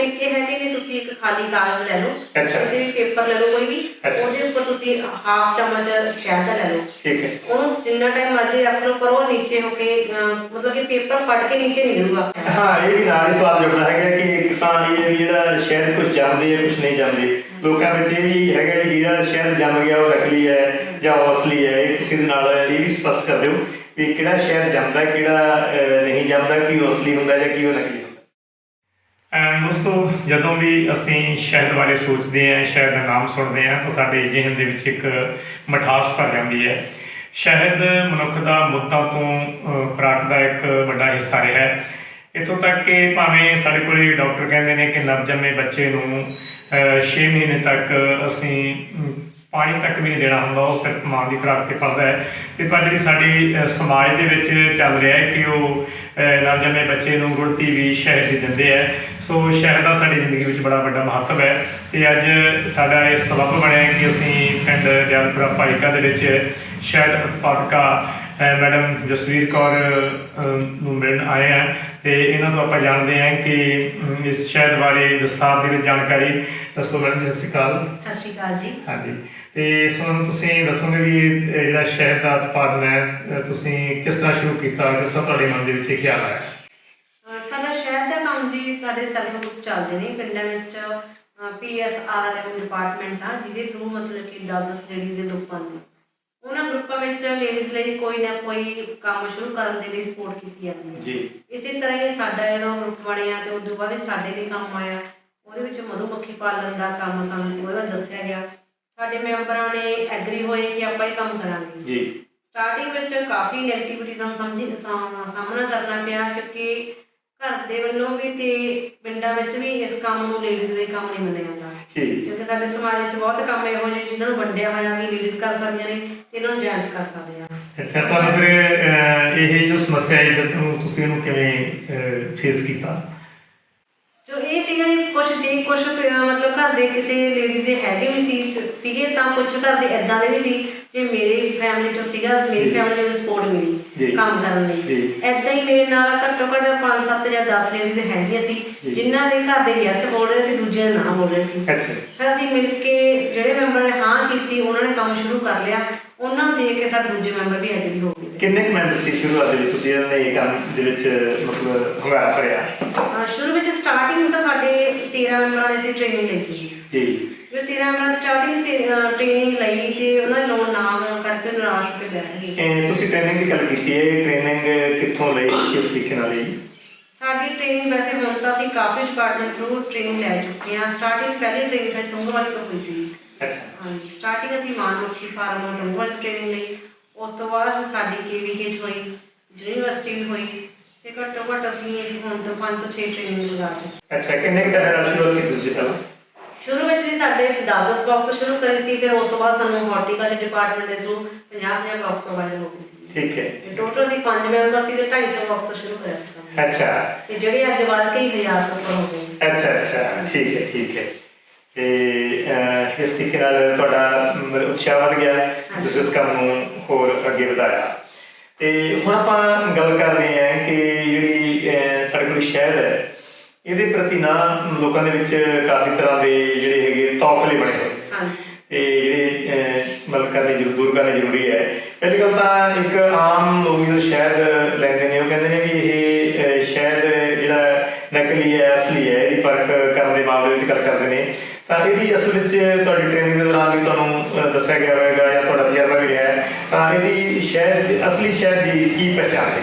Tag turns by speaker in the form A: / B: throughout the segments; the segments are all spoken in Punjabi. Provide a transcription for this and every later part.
A: ਤਰੀਕੇ ਹੈਗੇ ਨੇ ਤੁਸੀਂ ਇੱਕ ਖਾਲੀ ਕਾਗਜ਼ ਲੈ ਲਓ ਕਿਸੇ ਵੀ ਪੇਪਰ ਲੈ ਲਓ ਕੋਈ ਵੀ ਉਹਦੇ ਉੱਪਰ ਤੁਸੀਂ ਹਾਫ ਚਮਚ ਸ਼ਹਿਦ ਲੈ ਲਓ ਠੀਕ ਹੈ ਉਹਨੂੰ ਜਿੰਨਾ ਟਾਈਮ ਮਰਜ਼ੀ ਆਪਣੋ ਕਰੋ ਨੀਚੇ ਹੋ ਕੇ ਮਤਲਬ ਕਿ ਪੇਪਰ ਫਟ ਕੇ ਨੀਚੇ ਨਹੀਂ ਗਿਰੂਗਾ
B: ਹਾਂ ਇਹ ਵੀ ਨਾਲ ਹੀ ਸਵਾਲ ਜੁੜਦਾ ਹੈਗਾ ਕਿ ਇੱਕ ਤਾਂ ਇਹ ਜਿਹੜਾ ਸ਼ਹਿਦ ਕੁਝ ਜਾਂਦੇ ਆ ਕੁਝ ਨਹੀਂ ਜਾਂਦੇ ਲੋਕਾਂ ਵਿੱਚ ਇਹ ਵੀ ਹੈਗਾ ਕਿ ਜਿਹੜਾ ਸ਼ਹਿਦ ਜੰਮ ਗਿਆ ਉਹ ਨਕਲੀ ਹੈ ਜਾਂ ਅਸਲੀ ਹੈ ਇਹ ਤੁਸੀਂ ਨਾਲ ਇਹ ਵੀ ਸਪਸ਼ਟ ਕਰ ਦਿਓ ਵੀ ਕਿਹੜਾ ਸ਼ਹਿਦ ਜੰਮਦਾ ਕਿਹੜਾ ਨਹੀਂ ਜੰਮਦਾ ਕਿ ਅਸਲੀ ਹੁੰਦਾ ਜਾਂ ਕਿ ਉਹ ਨਕਲੀ ਦੋਸਤੋ ਜਦੋਂ ਵੀ ਅਸੀਂ ਸ਼ਹਿਦ ਬਾਰੇ ਸੋਚਦੇ ਹਾਂ ਸ਼ਹਿਦ ਦਾ ਨਾਮ ਸੁਣਦੇ ਹਾਂ ਤਾਂ ਸਾਡੇ ਜਿਹਨ ਦੇ ਵਿੱਚ ਇੱਕ ਮਠਾਸ ਭਰ ਜਾਂਦੀ ਹੈ ਸ਼ਹਿਦ ਮਨੁੱਖ ਦਾ ਮੁੱਤਾਂ ਤੋਂ ਖਰਾਕ ਦਾ ਇੱਕ ਵੱਡਾ ਹਿੱਸਾ ਰਿਹਾ ਹੈ ਇਥੋਂ ਤੱਕ ਕਿ ਭਾਵੇਂ ਸਾਡੇ ਕੋਲੇ ਡਾਕਟਰ ਕਹਿੰਦੇ ਨੇ ਕਿ ਨਵਜੰਮੇ ਬੱਚੇ ਨੂੰ 6 ਮਹੀਨੇ ਤੱਕ ਅਸੀਂ ਪਾਣੀ ਤੱਕ ਵੀ ਨਹੀਂ ਦੇਣਾ ਹੁੰਦਾ ਉਹ ਸਿਰਫ ਮਾਂ ਦੀ ਖੁਰਾਕ ਤੇ ਪੜਦਾ ਹੈ ਤੇ ਪਰ ਜਿਹੜੀ ਸਾਡੀ ਸਮਾਜ ਦੇ ਵਿੱਚ ਚੱਲ ਰਿਹਾ ਹੈ ਕਿ ਉਹ ਨਵਜੰਮੇ ਬੱਚੇ ਨੂੰ ਗੁੜਤੀ ਵੀ ਸ਼ਹਿਦ ਹੀ ਦਿੰਦੇ ਆ ਸੋ ਸ਼ਹਿਦ ਦਾ ਸਾਡੀ ਜ਼ਿੰਦਗੀ ਵਿੱਚ ਬੜਾ ਵੱਡਾ ਮਹੱਤਵ ਹੈ ਤੇ ਅੱਜ ਸਾਡਾ ਇਹ ਸਬਬ ਬਣਿਆ ਕਿ ਅਸੀਂ ਪਿੰਡ ਦਿਆਲਪੁਰਾ ਭਾਈਕਾ ਦੇ ਵਿੱਚ ਸ਼ਹਿਦ ਉਤਪਾਦਕਾ ਮੈਡਮ ਜਸਵੀਰ ਕੌਰ ਨੂੰ ਮਿਲਣ ਆਏ ਆ ਤੇ ਇਹਨਾਂ ਤੋਂ ਆਪਾਂ ਜਾਣਦੇ ਹਾਂ ਕਿ ਇਸ ਸ਼ਹਿਦ ਬਾਰੇ ਵਿਸਥਾਰ ਦੇ ਵਿੱਚ ਜਾਣਕਾਰੀ ਦੱਸੋ ਮੈਡਮ ਜੀ ਸਤਿ ਸ਼੍ਰੀ ਅਕਾਲ ਸਤਿ ਸ਼੍ਰੀ ਅਕਾਲ ਜੀ ਹਾਂਜੀ ਤੇ ਸੋ ਤੁਸੀਂ ਦੱਸੋਗੇ ਵੀ ਜਿਹੜਾ ਸ਼ਹਿਦ ਦਾ ਉਤਪਾਦਨ ਹੈ ਤੁਸੀਂ ਕਿਸ ਤਰ੍ਹਾਂ ਸ਼ੁਰੂ ਕੀਤਾ ਕਿਸ ਤਰ੍ਹਾਂ ਤੁਹਾਡੇ ਮਨ ਦੇ ਵਿੱਚ ਇਹ ਖਿਆਲ
A: ਆਇਆ ਸਾਡਾ ਸ਼ਹਿਦ ਦਾ ਕੰਮ ਜੀ ਸਾਡੇ ਸਰਵ ਚੱਲਦੇ ਨੇ ਪਿੰਡਾਂ ਵਿੱਚ ਪੀਐਸਆਰਐਮ ਡਿਪਾਰਟਮੈਂਟ ਆ ਜਿਹਦੇ ਥਰੂ ਮਤਲਬ ਕਿ 10-10 ਲੇਡੀਜ਼ ਦੇ ਲੋਕਾਂ ਦੀ ਉਹਨਾਂ ਗਰੁੱਪਾਂ ਵਿੱਚ ਲੇਡੀਜ਼ ਲਈ ਕੋਈ ਨਾ ਕੋਈ ਕੰਮ ਸ਼ੁਰੂ ਕਰਨ ਦੇ ਲਈ ਸਪੋਰਟ ਕੀਤੀ ਜਾਂਦੀ ਹੈ ਜੀ ਇਸੇ ਤਰ੍ਹਾਂ ਹੀ ਸਾਡਾ ਇਹਨਾਂ ਗਰੁੱਪ ਬਣਿਆ ਤੇ ਉਦੋਂ ਬਾਅਦ ਸਾਡੇ ਲਈ ਕੰਮ ਆਇਆ ਉਹਦੇ ਵਿੱਚ ਮਧੂ ਮੱਖੀ ਪਾਲਣ ਦਾ ਕੰਮ ਸਾਨੂੰ ਉਹਦਾ ਦੱਸਿਆ ਗਿਆ ਸਾਡੇ ਮੈਂਬਰਾਂ ਨੇ ਐਗਰੀ ਹੋਏ ਕਿ ਆਪਾਂ ਇਹ ਕੰਮ ਕਰਾਂਗੇ ਜੀ ਸਟਾਰਟਿੰਗ ਵਿੱਚ ਕਾਫੀ ਨੈਗੇਟਿਵਿਟੀਜ਼ਮ ਸਮਝੀ ਸਾਹਮਣਾ ਕਰਨਾ ਪਿਆ ਕਿਉਂਕਿ ਘਰ ਦੇ ਵੱਲੋਂ ਵੀ ਤੇ ਪਿੰਡਾਂ ਵਿੱਚ ਵੀ ਇਸ ਕੰਮ ਨੂੰ ਲੇਡੀਜ਼ ਦੇ ਕੰਮ ਨਹੀਂ ਮੰਨਿਆ ਜਾਂਦਾ ਜੀ ਕਿਉਂਕਿ ਸਾਡੇ ਸਮਾਜ ਵਿੱਚ ਬਹੁਤ ਕੰਮ ਇਹੋ ਜਿਹੇ ਜਿਨ੍ਹਾਂ ਨੂੰ ਵੰਡਿਆ ਹੋਇਆ ਵੀ ਲੇਡੀਜ਼ ਕਰ ਸਕਦੀਆਂ ਨੇ ਤੇ ਇਹਨਾਂ ਨੂੰ ਜੈਂਟਸ ਕਰ ਸਕਦੇ ਆ
B: ਅੱਛਾ ਤੁਹਾਡੇ ਫਿਰ ਇਹ ਜੋ ਸਮੱਸਿਆ ਹੈ ਤੁਹਾਨੂੰ ਤੁਸੀਂ ਇਹਨੂੰ ਕਿਵੇਂ ਫੇਸ ਕੀਤਾ
A: ਕਈ ਕੁਝ ਜੇ ਕੁਝ ਮਤਲਬ ਘਰ ਦੇ ਕਿਸੇ ਲੇਡੀਜ਼ ਦੇ ਹੈਗੇ ਵੀ ਸੀ ਸੀਗੇ ਤਾਂ ਕੁਝ ਘਰ ਦੇ ਐਦਾਂ ਦੇ ਵੀ ਸੀ ਜੇ ਮੇਰੇ ਫੈਮਿਲੀ ਚੋਂ ਸੀਗਾ ਮੇਰੀ ਫੈਮਿਲੀ ਨੂੰ ਸਪੋਰਟ ਮਿਲੀ ਕੰਮ ਕਰਨ ਲਈ ਐਦਾਂ ਹੀ ਮੇਰੇ ਨਾਲ ਘੱਟੋ ਘੱਟ 5 7 ਜਾਂ 10 ਲੇਡੀਜ਼ ਹੈਗੀਆਂ ਸੀ ਜਿਨ੍ਹਾਂ ਦੇ ਘਰ ਦੇ ਯੈਸ ਬੋਲ ਰਹੇ ਸੀ ਦੂਜੇ ਨਾ ਬੋਲ ਰਹੇ ਸੀ ਫਿਰ ਅਸੀਂ ਮਿਲ ਕੇ ਜਿਹੜੇ ਮੈਂਬਰ ਨੇ ਹਾਂ ਕੀਤੀ ਉਹਨਾਂ ਨੇ ਕੰਮ ਸ਼ੁਰੂ ਕਰ ਲਿਆ ਉਹਨਾਂ ਨੂੰ ਦੇਖ ਕੇ ਸਾਡੇ ਦੂਜੇ ਮੈਂਬਰ ਵੀ ਐਡ ਵੀ ਹੋ ਗਏ ਕਿੰਨੇ ਕੁ ਮੈਂਬਰ ਸੀ ਸ਼ੁਰੂਆਤ ਦੇ ਵਿੱਚ ਤੁਸੀਂ ਇਹਨਾਂ ਨੇ ਇਹ ਕੰਮ ਦੇ ਵਿੱਚ ਮਤਲਬ ਹੰਗਾਰਾ ਭਰਿਆ ਸ਼ੁਰੂ ਵਿੱਚ ਸਟਾਰਟਿੰਗ ਤਾਂ ਸਾਡੇ 13 ਮੈਂਬਰਾਂ ਨੇ ਸੀ ਟ੍ਰੇਨਿੰਗ ਲਈ ਸੀ ਜੀ ਜੋ 13 ਮੈਂਬਰ ਸਟਾਰਟਿੰਗ ਟ੍ਰੇਨਿੰਗ ਲਈ ਤੇ ਉਹਨਾਂ ਨੂੰ ਨਾਮ ਕਰਕੇ ਨਿਰਾਸ਼ ਕੇ ਬੈਠ ਇਹ ਤੁਸੀਂ ਟ੍ਰੇਨਿੰਗ ਦੀ ਗੱਲ ਕੀਤੀ ਹੈ ਟ੍ਰੇਨਿੰਗ ਕਿੱਥੋਂ ਲਈ ਕਿਸ ਤਰੀਕੇ ਨਾਲ ਲਈ ਸਾਡੀ ਟ੍ਰੇਨਿੰਗ ਵੈਸੇ ਹੁਣ ਤਾਂ ਅਸੀਂ ਕਾਫੀ ਡਿਪਾਰਟਮੈਂਟ ਥਰੂ ਟ੍ਰੇਨਿੰਗ ਲੈ ਚੁੱਕੇ ਹਾਂ ਸਟਾਰਟਿੰਗ ਪਹਿਲੀ ਟ੍ਰੇਨਿੰਗ ਸਾਡੇ ਤੋਂ ਹੋਈ ਸੀ ਅੱਛਾ ਹਾਂਜੀ ਸਟਾਰਟਿੰਗ ਅਸੀਂ ਫਾਰਮ ਫਾਰਮਾ ਡੰਗਲ ਟ੍ਰੇਨਿੰਗ ਲਈ ਉਸ ਤੋਂ ਬਾਅਦ ਸਾਡੀ ਕੇਵੀਐਚ ਹੋਈ ਯੂਨੀਵਰਸਿਟੀ ਹੋਈ ਤੇ ਘੱਟੋ ਘੱਟ ਅਸੀਂ ਇਹ ਹੁਣ ਤੋਂ ਪੰਜ ਤੋਂ 6 ਟ੍ਰੇਨਿੰਗ ਲਗਾ ਚੁੱਕੇ ਅੱਛਾ ਕਿੰਨੇ ਕੁ ਸਮੇਂ ਨਾਲ ਸ਼ੁਰੂ ਕੀਤੀ ਤੁਸੀਂ ਪਹਿਲਾਂ ਸ਼ੁਰੂ ਵਿੱਚ ਜੀ ਸਾਡੇ 10-10 ਬਾਕਸ ਤੋਂ ਸ਼ੁਰੂ ਕਰੀ ਸੀ ਫਿਰ ਉਸ ਤੋਂ ਬਾਅਦ ਸਾਨੂੰ ਹਾਰਟੀਕਲਚਰ ਡਿਪਾਰਟਮੈਂਟ ਦੇ ਥਰੂ 50-50 ਤੋਂ ਪ੍ਰੋਵਾਈਡ ਹੋ ਗਏ ਸੀ ਠੀਕ ਹੈ ਤੇ ਟੋਟਲ ਅਸੀਂ 5 ਮੈਂਬਰ ਸੀ ਤੇ 250 ਬਾਕਸ ਤੋਂ ਸ਼ੁਰੂ ਕਰਿਆ ਸੀ ਅੱਛਾ ਤੇ ਜਿਹੜੇ ਅੱਜ ਵੱਧ ਕੇ 1000 ਤੋਂ ਉੱਪਰ ਹੋ ਗਏ ਅੱਛਾ ਅੱਛਾ ਠੀਕ ਹੈ ਠੀਕ ਹੈ ਤੇ ਇਸ ਤਰੀਕੇ ਨਾਲ ਤੁਹਾਡਾ ਉਤਸ਼ਾਹ ਵਧ ਗਿਆ ਤੁਸੀਂ ਉਸ ਕੰਮ ਨੂੰ ਹੋਰ ਅੱਗੇ ਵਧਾਇਆ ਤੇ ਹੁਣ ਆਪਾਂ ਗੱਲ ਕਰਦੇ ਹਾਂ ਕਿ ਜਿਹੜੀ ਸਾਡੇ ਕੋਲ ਸ਼ਹਿਦ ਹੈ ਇਹਦੇ ਪ੍ਰਤੀ ਨਾ ਲੋਕਾਂ ਦੇ ਵਿੱਚ ਕਾਫੀ ਤਰ੍ਹਾਂ ਦੇ ਜਿਹੜੇ ਹੈਗੇ ਤੌਫਲੇ ਬਣੇ ਹੋਏ ਹਾਂਜੀ ਤੇ ਜਿਹੜੇ ਮਤਲਬ ਕਰਨੇ ਜ਼ਰੂਰ ਦੂਰ ਕਰਨੇ ਜ਼ਰੂਰੀ ਹੈ ਪਹਿਲੀ ਗੱਲ ਤਾਂ ਇੱਕ ਆਮ ਲੋਕ ਜੋ ਸ਼ਹਿਦ ਲੈਂਦੇ ਨੇ ਉਹ ਕਹਿੰਦੇ ਨੇ ਵੀ ਇਹ ਤਾਂ ਇਹਦੀ ਅਸਲ ਵਿੱਚ ਤੁਹਾਡੀ ਟ੍ਰੇਨਿੰਗ ਦੇ ਦੌਰਾਨ ਵੀ ਤੁਹਾਨੂੰ ਦੱਸਿਆ ਗਿਆ ਹੋਵੇਗਾ ਜਾਂ ਤੁਹਾਡਾ ਤਜਰਬਾ ਵੀ ਰਿਹਾ ਹੈ ਤਾਂ ਇਹਦੀ ਸ਼ਹਿਦ ਅਸਲੀ ਸ਼ਹਿਦ ਦੀ ਕੀ ਪਛਾਣ ਹੈ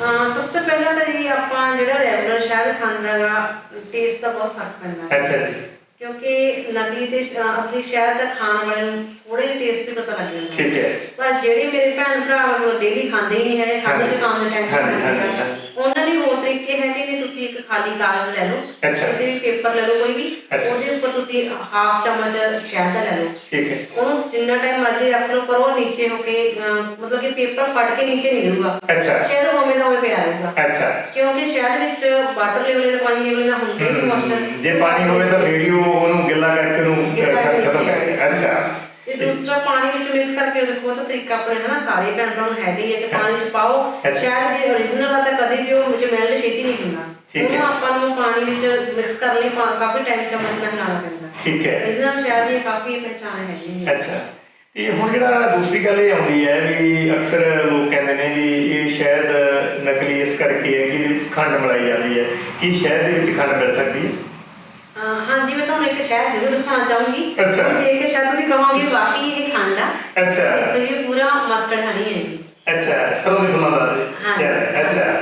A: ਹਾਂ ਸਭ ਤੋਂ ਪਹਿਲਾਂ ਤਾਂ ਜੀ ਆਪਾਂ ਜਿਹੜਾ ਰੈਗੂਲਰ ਸ਼ਹਿਦ ਖਾਂਦਾਗਾ ਟੇਸਟ ਦਾ ਬਹੁਤ ਫਰਕ ਪੈਂਦਾ ਹੈ ਅੱਛਾ ਜੀ ਕਿਉਂਕਿ ਨਕਲੀ ਤੇ ਅਸਲੀ ਸ਼ਹਿਦ ਦਾ ਖਾਣ ਵਾਲੇ ਨੂੰ ਥੋੜੇ ਟੇਸਟ ਤੇ ਪਤਾ ਲੱਗ ਜਾਂਦਾ ਠੀਕ ਹੈ ਪਰ ਜਿਹੜੇ ਮੇਰੇ ਭੈਣ ਭਰਾ ਉਹ ਡੇਲੀ ਖਾਂਦੇ ਹੀ ਹੈ ਖਾਣੇ ਚ ਕੰਮ ਦਾ ਉਹਨਾਂ ਲਈ ਹੋਰ ਤਰੀਕੇ ਹੈਗੇ ਨੇ ਤੁਸੀਂ ਇੱਕ ਖਾਲੀ ਕਾਗਜ਼ ਲੈ ਲਓ ਤੁਸੀਂ ਵੀ ਪੇਪਰ ਲੈ ਲਓ ਕੋਈ ਵੀ ਉਹਦੇ ਉੱਪਰ ਤੁਸੀਂ ਹਾਫ ਚਮਚ ਸ਼ਹਿਦ ਲੈ ਲਓ ਠੀਕ ਹੈ ਉਹਨੂੰ ਜਿੰਨਾ ਟਾਈਮ ਮਰਜ਼ੀ ਰੱਖ ਲਓ ਪਰ ਉਹ ਨੀਚੇ ਹੋ ਕੇ ਮਤਲਬ ਕਿ ਪੇਪਰ ਫਟ ਕੇ ਨੀਚੇ ਨਹੀਂ ਰਹੂਗਾ ਅੱਛਾ ਸ਼ਹਿਦ ਹੋਵੇਂ ਤਾਂ ਉਹ ਪਿਆ ਰਹੂਗਾ ਅੱਛਾ ਕਿਉਂਕਿ ਸ਼ਹਿਦ ਵਿੱਚ ਵਾਟਰ ਲੈਵਲ ਪਾਣੀ ਲੈਵਲ ਨਾ ਹੁੰਦੇ ਹੀ ਮੋਸ਼ਨ ਜੇ ਪਾਣੀ ਹੋਵੇ ਤਾਂ ਰੇਡੀਓ ਨੂੰ ਉਹਨੂੰ ਗਿੱਲਾ ਕਰਕੇ ਉਹਨੂੰ ਖਤਮ ਅੱਛਾ ਤੇ ਦੂਸਰਾ ਪਾਣੀ ਵਿੱਚ ਮਿਕਸ ਕਰਕੇ ਦੇਖੋ ਤਾਂ ਤਰੀਕਾ ਆਪਣੇ ਹਨਾ ਸਾਰੇ ਪੈਂਦਾ ਨੂੰ ਹੈਗੇ ਹੈ ਕਿ ਪਾਣੀ ਚ ਪਾਓ ਸ਼ਾਇਦ ਦੀ origignal ਆ ਤਾਂ ਕਦੇ ਵੀ ਉਹ ਵਿੱਚ ਮੈਲਟ ਛੇਤੀ ਨਹੀਂ ਹੁੰਦਾ ਠੀਕ ਹੈ ਆਪਾਂ ਨੂੰ ਪਾਣੀ ਵਿੱਚ ਮਿਕਸ ਕਰ ਲਈ ਕਾਫੀ ਟਾਈਮ ਚਮਚ ਨਾਲ ਪੈਂਦਾ ਠੀਕ ਹੈ ਇਸ ਨਾਲ ਸ਼ਾਇਦ ਇਹ ਕਾਫੀ ਪਛਾਣ ਹੈ ਅੱਛਾ ਇਹ ਹੁਣ ਜਿਹੜਾ ਦੂਸਰੀ ਗੱਲ ਇਹ ਆਉਂਦੀ ਹੈ ਵੀ ਅਕਸਰ ਲੋਕ ਕਹਿੰਦੇ ਨੇ ਵੀ ਇਹ ਸ਼ਾਇਦ ਨਕਲੀ ਇਸ ਕਰਕੇ ਹੈ ਕਿ ਇਹਦੇ ਵਿੱਚ ਖੰਡ ਮਲਾਈ ਜਾਂਦੀ ਹੈ ਕਿ ਸ਼ਾਇਦ ਦੇ ਵਿੱਚ ਖੰਡ ਮਿਲ ਸਕਦੀ ਹੈ ਹਾਂਜੀ ਮੈਂ ਤੁਹਾਨੂੰ ਇੱਕ ਸ਼ਹਿਰ ਜ਼ਰੂਰ ਦਿਖਾਉਣਾ ਚਾਹੂੰਗੀ ਅੱਛਾ ਦੇਖ ਕੇ ਸ਼ਾਇਦ ਤੁਸੀਂ ਕਹੋਗੇ ਵਾਕਈ ਇਹ ਖਾਂਡਾ ਅੱਛਾ ਦੇਖੋ ਇਹ ਪੂਰਾ ਮਸਟਰਡ ਹਣੀ ਹੈ ਜੀ ਅੱਛਾ ਸਰੋਂ ਦੀ ਫੁਲਾਂ ਦਾ ਹੈ ਅੱਛਾ ਅੱਛਾ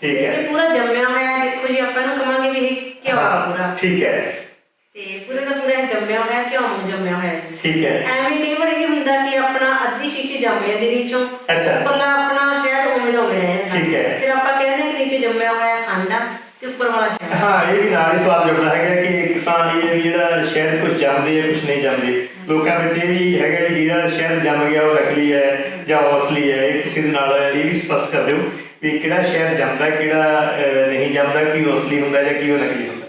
A: ਠੀਕ ਹੈ ਇਹ ਪੂਰਾ ਜੰਮਿਆ ਹੋਇਆ ਹੈ ਦੇਖੋ ਜੀ ਆਪਾਂ ਨੂੰ ਕਹਾਂਗੇ ਵੀ ਇਹ ਕਿਉਂ ਆ ਪੂਰਾ ਠੀਕ ਹੈ ਤੇ ਪੂਰੇ ਦਾ ਪੂਰਾ ਜੰਮਿਆ ਹੋਇਆ ਕਿਉਂ ਜੰਮਿਆ ਹੋਇਆ ਹੈ ਠੀਕ ਹੈ ਐਵੇਂ ਕਈ ਵਾਰ ਇਹ ਹੁੰਦਾ ਕਿ ਆਪਣਾ ਅੱਧੀ ਸ਼ੀਸ਼ੀ ਜੰਮਿਆ ਦੇ ਵਿੱਚੋਂ ਅੱਛਾ ਪਰਲਾ ਆਪਣਾ ਸ਼ਾਇਦ ਉਵੇਂ ਦਾ ਉਵੇਂ ਰਹਿ ਜਾਂਦਾ ਠੀਕ ਹੈ ਫਿਰ ਆਪਾਂ ਕਹਿੰਦੇ ਕਿ ਨੀਚੇ ਜੰਮਿਆ ਹੋਇਆ ਖਾਂਡਾ ਤੇ ਉੱਪਰ ਵਾਲਾ ਸ਼ਹਿਰ ਹਾਂ ਇਹ ਵੀ ਨਾਲ ਹੀ ਸਵਾਲ ਜੁੜਦਾ ਹੈਗਾ ਕਿ ਇੱਕ ਤਾਂ ਇਹ ਵੀ ਜਿਹੜਾ ਸ਼ਹਿਰ ਕੁਝ ਜਾਣਦੇ ਆ ਕੁਝ ਨਹੀਂ ਜਾਣਦੇ ਲੋਕਾਂ ਵਿੱਚ ਇਹ ਵੀ ਹੈਗਾ ਕਿ ਜਿਹੜਾ ਸ਼ਹਿਰ ਜੰਮ ਗਿਆ ਉਹ ਰਕਲੀ ਹੈ ਜਾਂ ਅਸਲੀ ਹੈ ਇਹ ਤੁਸੀਂ ਦੇ ਨਾਲ ਇਹ ਵੀ ਸਪਸ਼ਟ ਕਰ ਦਿਓ ਵੀ ਕਿਹੜਾ ਸ਼ਹਿਰ ਜਾਂਦਾ ਕਿਹੜਾ ਨਹੀਂ ਜਾਂਦਾ ਕਿ ਉਹ ਅਸਲੀ ਹੁੰਦਾ ਜਾਂ ਕਿ ਉਹ ਨਕਲੀ ਹੁੰਦਾ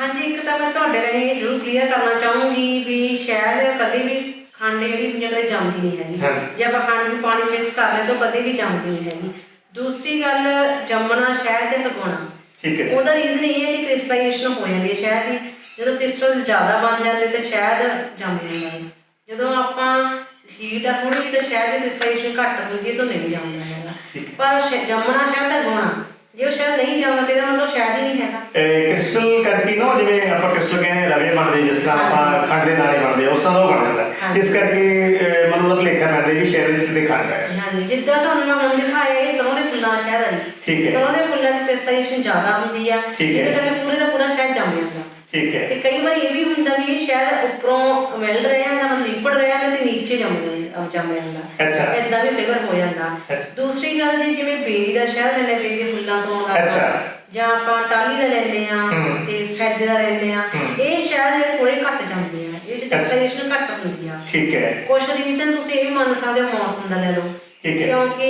A: ਹਾਂਜੀ ਇੱਕ ਤਾਂ ਮੈਂ ਤੁਹਾਡੇ ਲਈ ਇਹ ਜ਼ਰੂਰ ਕਲੀਅਰ ਕਰਨਾ ਚਾਹੂੰਗੀ ਵੀ ਸ਼ਹਿਰ ਕਦੇ ਵੀ ਖੰਡ ਜਿਹੜੀ ਹੁੰਦੀ ਜਾਂਦੀ ਨਹੀਂ ਹੈਗੀ ਜੇ ਆਪਾਂ ਖੰਡ ਨੂੰ ਪਾਣੀ ਮਿਕਸ ਕਰ ਲੈ ਤਾਂ ਕਦੇ ਵੀ ਜਾਂਦੀ ਨਹੀਂ ਹੈਗੀ ਦੂਸਰੀ ਗੱਲ ਜੰਮਣਾ ਸ਼ਹਿਦ ਤੇ ਲਗਾਉਣਾ ਠੀਕ ਹੈ ਉਹਦਾ ਰੀਜ਼ਨ ਇਹ ਹੈ ਕਿ ਕ੍ਰਿਸਟਲਾਈਜੇਸ਼ਨ ਹੋ ਜਾਂਦੀ ਹੈ ਸ਼ਾਇਦ ਹੀ ਜਦੋਂ ਕ੍ਰਿਸਟਲਸ ਜ਼ਿਆਦਾ ਬਣ ਜਾਂਦੇ ਤੇ ਸ਼ਾਇਦ ਜੰਮ ਜਾਂਦੇ ਹੈ ਜਦੋਂ ਆਪਾਂ ਹੀਟ ਆ ਥੋੜੀ ਤੇ ਸ਼ਾਇਦ ਕ੍ਰਿਸਟਲਾਈਜੇਸ਼ਨ ਘੱਟ ਹੁੰਦੀ ਹੈ ਤਾਂ ਨਹੀਂ ਜੰਮਦਾ ਹੈਗਾ ਪਰ ਜੰਮਣਾ ਸ਼ਾਇਦ ਹੈ ਗੋਣਾ ਜੇ ਨਹੀਂ ਜਾਊਗਾ ਤੇ ਮਤਲਬ ਸ਼ਾਇਦ ਹੀ ਨਹੀਂ ਹੈਗਾ ਕ੍ਰਿਸਟਲ ਕਰਕੇ ਨਾ ਜਿਵੇਂ ਆਪਾਂ ਕ੍ਰਿਸਟਲ ਕਹਿੰਦੇ ਰਵੇ ਬਣਦੇ ਜਿਸ ਤਰ੍ਹਾਂ ਆਪਾਂ ਖੰਡ ਦੇ ਨਾਲੇ ਬਣਦੇ ਉਸ ਤਰ੍ਹਾਂ ਦਾ ਬਣ ਜਾਂਦਾ ਇਸ ਕਰਕੇ ਮਤਲਬ ਲੇਖਾ ਮੈਂਦੇ ਵੀ ਸ਼ਹਿਰ ਵਿੱਚ ਕਿਤੇ ਖੰਡ ਹੈ ਹਾਂਜੀ ਜਿੱਦਾਂ ਤੁਹਾਨੂੰ ਮੈਂ ਹੁਣ ਦਿਖਾਇਆ ਇਹ ਸਰੋਂ ਦੇ ਫੁੱਲਾਂ ਸ਼ਹਿਦ ਹੈ ਠੀਕ ਹੈ ਸਰੋਂ ਦੇ ਫੁੱਲਾਂ 'ਚ ਕ੍ਰਿਸਟਲਾਈਜੇਸ਼ਨ ਜ਼ਿਆਦਾ ਹੁੰਦੀ ਹੈ ਜਿਹਦੇ ਕਰਕੇ ਪੂਰੇ ਦਾ ਪੂਰਾ ਸ਼ਹਿਦ ਜੰਮ ਜਾਂਦਾ ਠੀਕ ਹੈ ਤੇ ਕਈ ਵਾਰ ਇਹ ਵੀ ਹੁੰਦਾ ਵੀ ਇਹ ਸ਼ਾਇਦ ਉੱਪਰੋਂ ਮਿਲ ਰਿਹਾ ਨਾ ਮਤਲਬ ਨਿਪੜ ਰਿਹਾ ਨਾ ਤੇ ਨੀਚੇ ਜੰਮ ਜੰਮ ਜਾਂਦਾ ਅੱਛਾ ਇਦਾਂ ਵੀ ਫਲੇਵਰ ਹੋ ਜਾਂਦਾ ਦੂਸਰੀ ਗੱਲ ਜੀ ਜਿਵੇਂ ਬੇਰੀ ਦਾ ਸ਼ਹਿਦ ਲੈ ਲੈ ਬੇਰੀ ਦੇ ਫੁੱਲਾਂ ਤੋਂ ਆਉਂਦਾ ਅੱਛਾ ਜਾਂ ਆਪਾਂ ਟਾਲੀ ਦਾ ਲੈਨੇ ਆ ਤੇ ਸਫੈਦੇ ਦਾ ਲੈਨੇ ਆ ਇਹ ਸ਼ਹਿਦ ਜਿਹੜੇ ਥੋੜੇ ਘੱਟ ਜਾਂਦੇ ਆ ਇਹ ਡਿਸਟ੍ਰੈਕਸ਼ਨ ਘੱਟ ਹੁੰਦੀ ਆ ਠੀਕ ਹੈ ਕੁਝ ਰੀਜ਼ਨ ਤੁਸੀਂ ਇਹ ਵੀ ਮੰਨ ਸਕਦੇ ਹੋ ਮੌਸਮ ਦਾ ਲੈ ਲਓ ਠੀਕ ਹੈ ਕਿਉਂਕਿ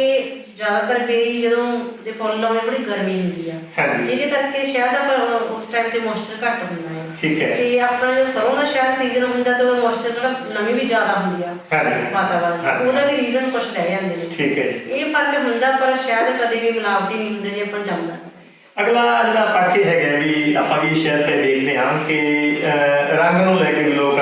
A: ਜ਼ਿਆਦਾਤਰ ਮੇਰੀ ਜਦੋਂ ਦੇ ਫੁੱਲ ਲਾਉਣੇ ਬੜੀ ਗਰਮੀ ਹੁੰਦੀ ਆ ਜਿਹਦੇ ਕਰਕੇ ਸ਼ਹਿਰ ਦਾ ਉਸ ਟਾਈਮ ਤੇ ਮੋਇਸਚਰ ਘੱਟ ਹੁੰਦਾ ਹੈ ਠੀਕ ਹੈ ਤੇ ਆਪਣਾ ਜੋ ਸਰੋਂ ਦਾ ਸ਼ਹਿਰ ਸੀਜ਼ਨ ਹੁੰਦਾ ਤਾਂ ਉਹ ਮੋਇਸਚਰ ਜਿਹੜਾ ਨਮੀ ਵੀ ਜ਼ਿਆਦਾ ਹੁੰਦੀ ਆ ਹਾਂਜੀ। ਵਾਤਾਵਰਣ ਉਹਦਾ ਵੀ ਰੀਜ਼ਨ ਕੁਝ ਲੈ ਜਾਂਦੇ ਨੇ ਠੀਕ ਹੈ ਜੀ ਇਹ ਫਰਕ ਹੁੰਦਾ ਪਰ ਸ਼ਾਇਦ ਕਦੇ ਵੀ ਮਿਲਾਵਟੀ ਨਹੀਂ ਹੁੰਦੇ ਜੇ ਆਪਾਂ ਚਾਹੁੰਦਾ ਅਗਲਾ ਜਿਹੜਾ ਪਾਠੀ ਹੈਗਾ ਵੀ ਆਪਾਂ ਵੀ ਸ਼ਹਿਰ ਤੇ ਦੇਖਦੇ ਹਾਂ ਕਿ ਰੰਗ ਨੂੰ ਲੈ ਕੇ ਲੋਕ